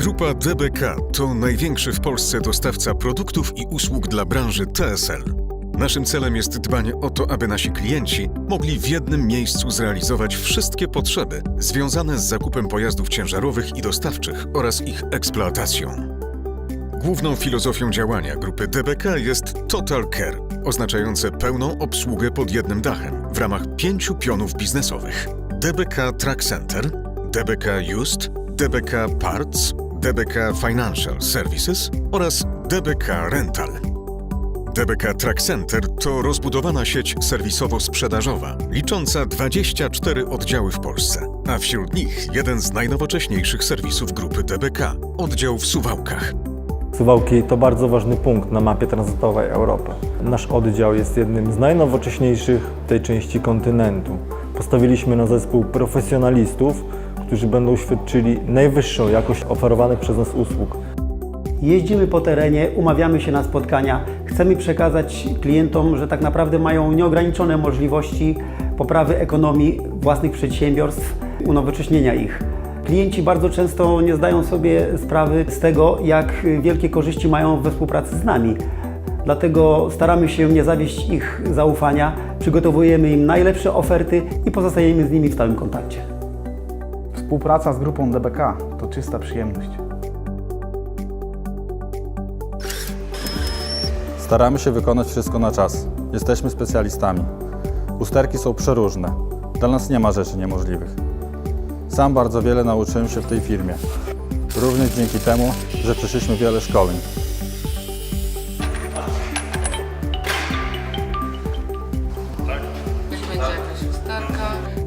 Grupa DBK to największy w Polsce dostawca produktów i usług dla branży TSL. Naszym celem jest dbanie o to, aby nasi klienci mogli w jednym miejscu zrealizować wszystkie potrzeby związane z zakupem pojazdów ciężarowych i dostawczych oraz ich eksploatacją. Główną filozofią działania grupy DBK jest Total Care, oznaczające pełną obsługę pod jednym dachem w ramach pięciu pionów biznesowych: DBK Track Center, DBK Used, DBK Parts, DBK Financial Services oraz DBK Rental. DBK Track Center to rozbudowana sieć serwisowo-sprzedażowa, licząca 24 oddziały w Polsce, a wśród nich jeden z najnowocześniejszych serwisów grupy DBK oddział w Suwałkach. Suwałki to bardzo ważny punkt na mapie tranzytowej Europy. Nasz oddział jest jednym z najnowocześniejszych w tej części kontynentu. Postawiliśmy na zespół profesjonalistów, którzy będą świadczyli najwyższą jakość oferowanych przez nas usług. Jeździmy po terenie, umawiamy się na spotkania. Chcemy przekazać klientom, że tak naprawdę mają nieograniczone możliwości poprawy ekonomii własnych przedsiębiorstw, unowocześnienia ich. Klienci bardzo często nie zdają sobie sprawy z tego, jak wielkie korzyści mają we współpracy z nami. Dlatego staramy się nie zawieść ich zaufania, przygotowujemy im najlepsze oferty i pozostajemy z nimi w stałym kontakcie. Współpraca z grupą DBK to czysta przyjemność. Staramy się wykonać wszystko na czas. Jesteśmy specjalistami. Usterki są przeróżne. Dla nas nie ma rzeczy niemożliwych. Sam bardzo wiele nauczyłem się w tej firmie. Również dzięki temu, że przeszliśmy wiele szkoleń.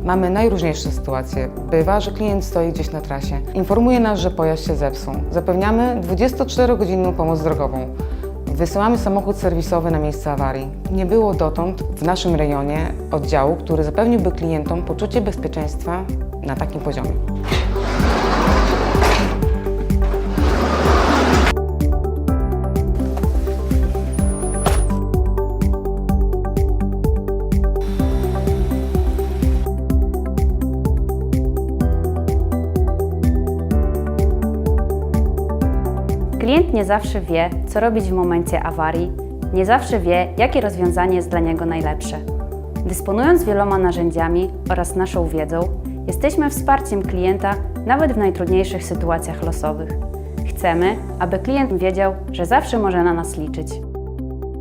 Mamy najróżniejsze sytuacje. Bywa, że klient stoi gdzieś na trasie. Informuje nas, że pojazd się zepsuł. Zapewniamy 24-godzinną pomoc drogową. Wysyłamy samochód serwisowy na miejsce awarii. Nie było dotąd w naszym rejonie oddziału, który zapewniłby klientom poczucie bezpieczeństwa na takim poziomie. Klient nie zawsze wie, co robić w momencie awarii, nie zawsze wie, jakie rozwiązanie jest dla niego najlepsze. Dysponując wieloma narzędziami oraz naszą wiedzą, jesteśmy wsparciem klienta nawet w najtrudniejszych sytuacjach losowych. Chcemy, aby klient wiedział, że zawsze może na nas liczyć.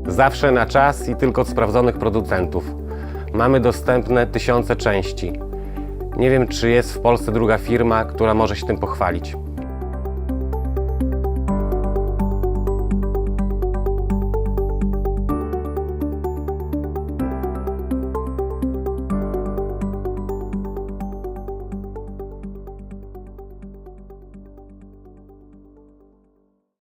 Zawsze na czas i tylko od sprawdzonych producentów. Mamy dostępne tysiące części. Nie wiem, czy jest w Polsce druga firma, która może się tym pochwalić.